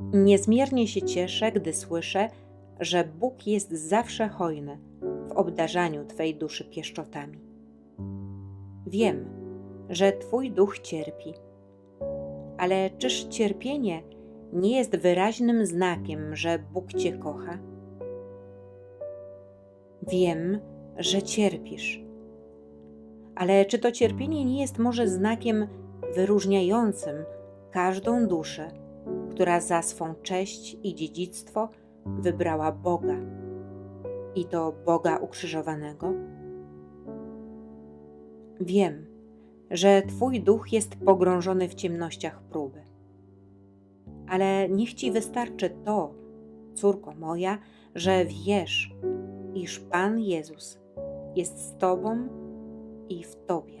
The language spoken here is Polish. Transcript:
Niezmiernie się cieszę, gdy słyszę, że Bóg jest zawsze hojny w obdarzaniu Twej duszy pieszczotami. Wiem, że Twój duch cierpi, ale czyż cierpienie nie jest wyraźnym znakiem, że Bóg Cię kocha? Wiem, że cierpisz, ale czy to cierpienie nie jest może znakiem wyróżniającym każdą duszę, która za swą cześć i dziedzictwo wybrała Boga, i to Boga ukrzyżowanego? Wiem, że Twój duch jest pogrążony w ciemnościach próby, ale niech Ci wystarczy to, córko moja, że wiesz, iż Pan Jezus jest z Tobą i w Tobie.